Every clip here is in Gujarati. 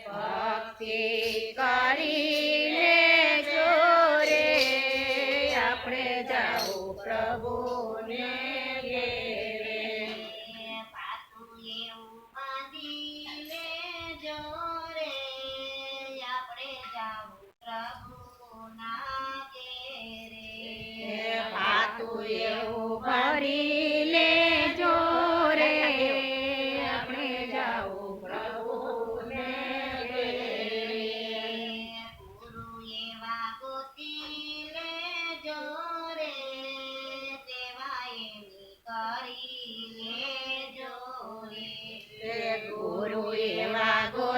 ભક્તિ કરીને જોરે આપણે જાઓ પ્રભુને બાંધી લેજો રે પાતું એવું ભરી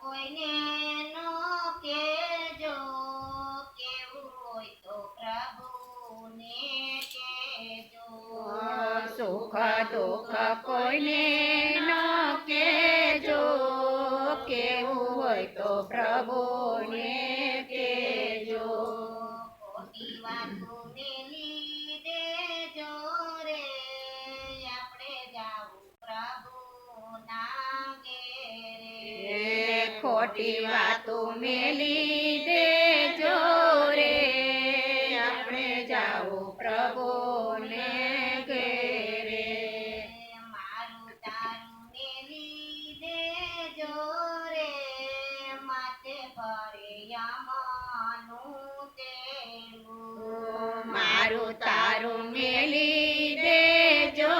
કોઈને નો હોય તો પ્રભુને કહેજો. સુખ દુઃખ કોઈને ન કેજો કેવું હોય તો પ્રભુને ખોટી વાતો મેલી દેજો રે. આપણે જાઓ પ્રભુને ઘેરે. મારું તારું મેલી દેજો રે. માથે ભરે યામાનું તેડું. મારું તારું મેલી દેજો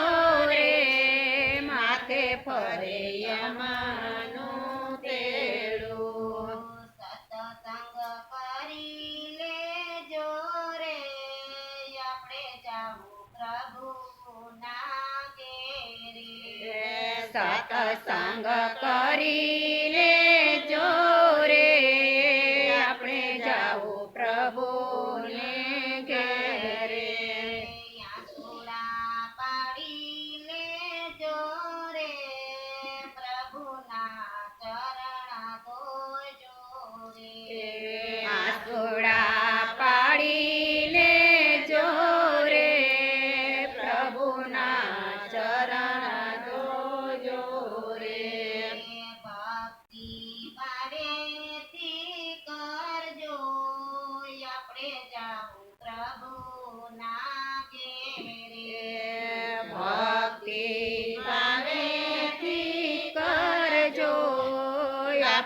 રે. માથે ફરે ઘેરે સતસંગ કરી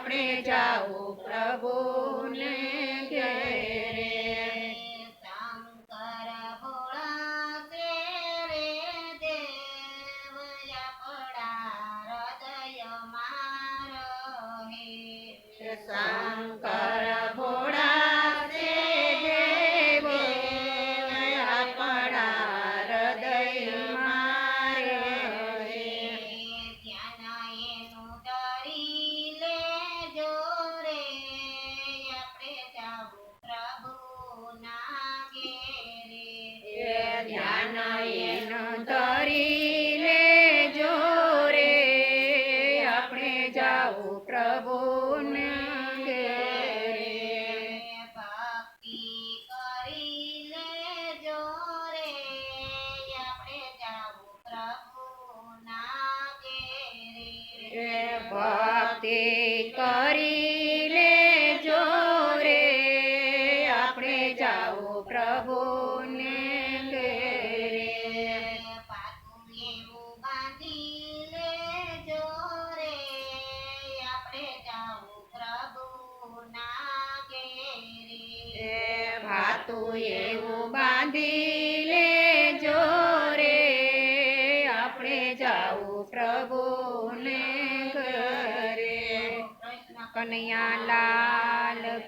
આપણે જાવું પ્રભુને ધ્યાન એનું ધરી લેજો રે આપણે જાઓ પ્રભુને ભક્તિ કરી કરી લેજો રે આપણે જાઓ પ્રભુને ભાતું એવું બાંધી લેજો રે. આપણે જાવું પ્રભુને ઘરે. કનૈયા લાલ